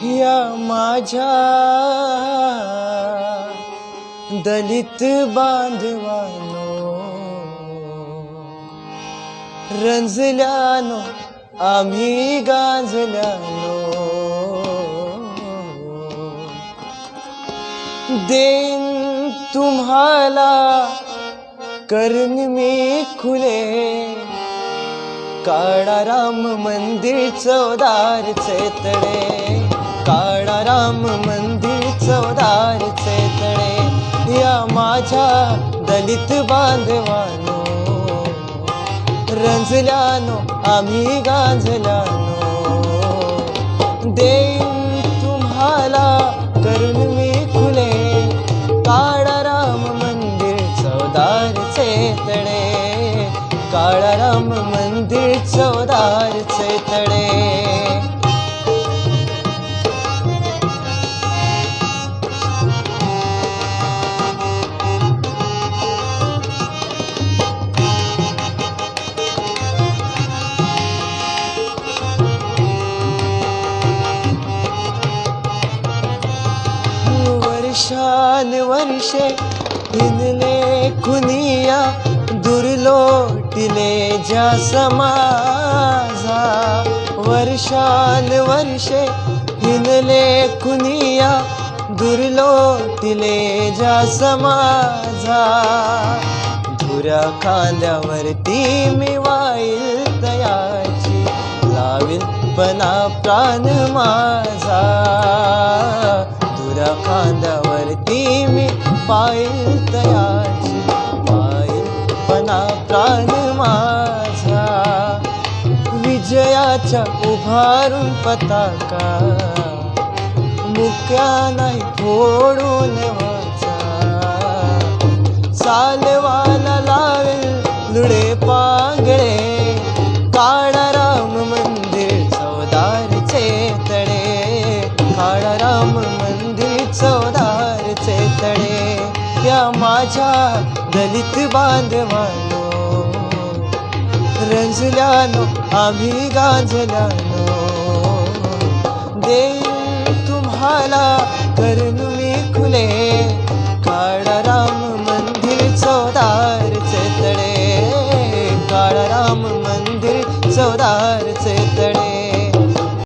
या माझ्या दलित बांधवानो रंजल्यानो आम्ही गांजल्यानो देन तुम्हाला करण मी खुले काळाराम मंदिर चौदारचे तडे काळा राम मंदिर चौदारचे तडे या माझ्या दलित बांधवानो. रंजल्यानो आम्ही गांजल्यानो. देईन तुम्हाला करून मी खुले. काळा राम मंदिर चौदारचे तडे काळा राम मंदिर चौदारचे तडे वर्षान वर्षे हिंदले खुनिया दुर्लोटिले ज्या समाजा। वर्षान वर्षे हिंदले खुनिया दुर्लोटिले ज्या समाजा। धुरा खांद्यावरती मी वाईल तयाची लावील पणा प्राण माझा। प्राण माझा. विजयाच्या उभारून पताका. मुक्या नाही फोडून वाचा. चालवाला लावेल लुडे पांगळे. काळा राम मंदिर चौदारचे तडे काळा राम मंदिर चौदारचे तडे या माझ्या दलित बांधवानो गांजल्यानो आम्ही गांजल्यानो. देईल तुम्हाला करून मी खुले काळाराम मंदिर चौदार चेतडे काळाराम मंदिर चौदार चेतडे